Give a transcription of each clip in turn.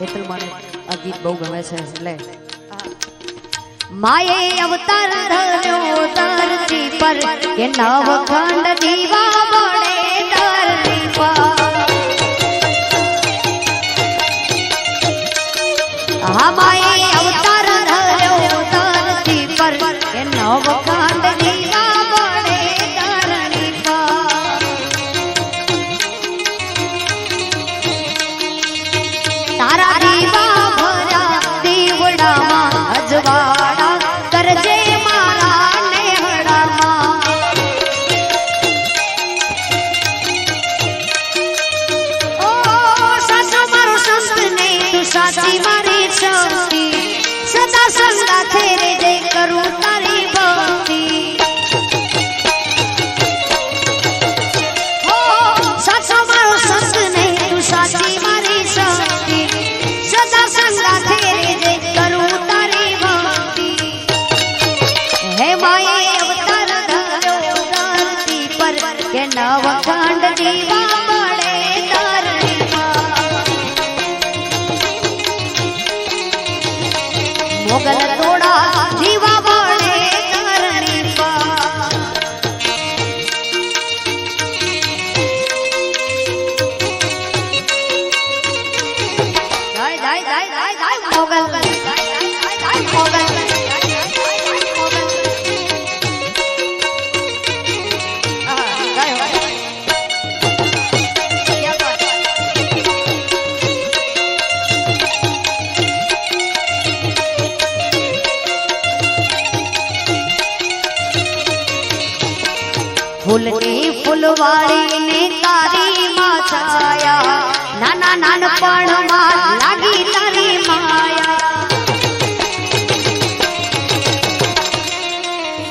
એટલું મને આ ગીત બહુ ગમે છે એટલે માયે અવતાર ધર્યો ધરતી પર કે નવ દીવા મોગલ મોગલ. ફૂલની ફૂલવાળીને તારી માં છાયા. નાના નાનપણમાં લાગી તારી માયા.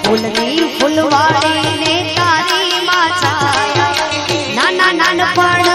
ફૂલની ફૂલવાળીને તારી માં છાયા. નાના નાનપણ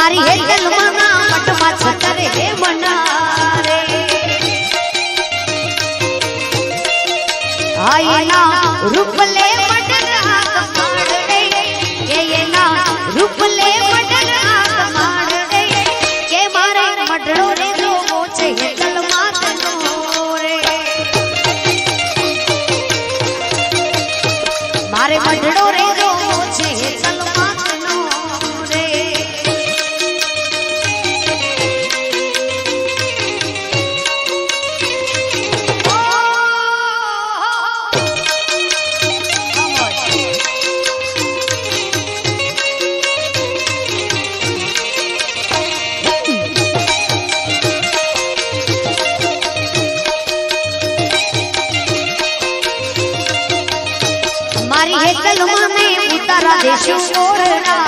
મારી હેતલ રૂપ you should know.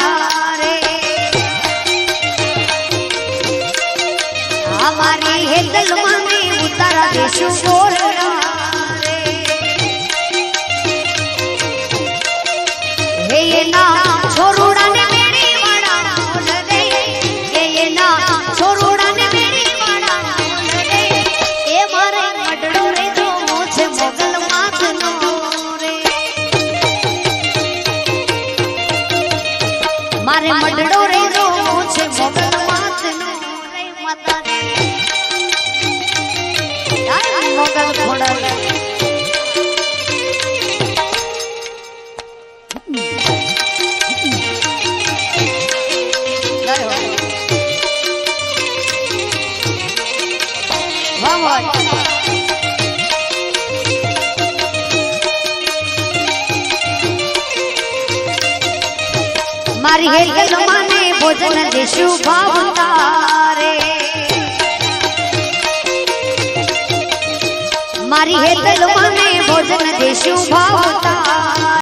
મારી હેલ માને ભોજન દેશું ભાવતારે મારી હેલ માને ભોજન દેશું ભાવતા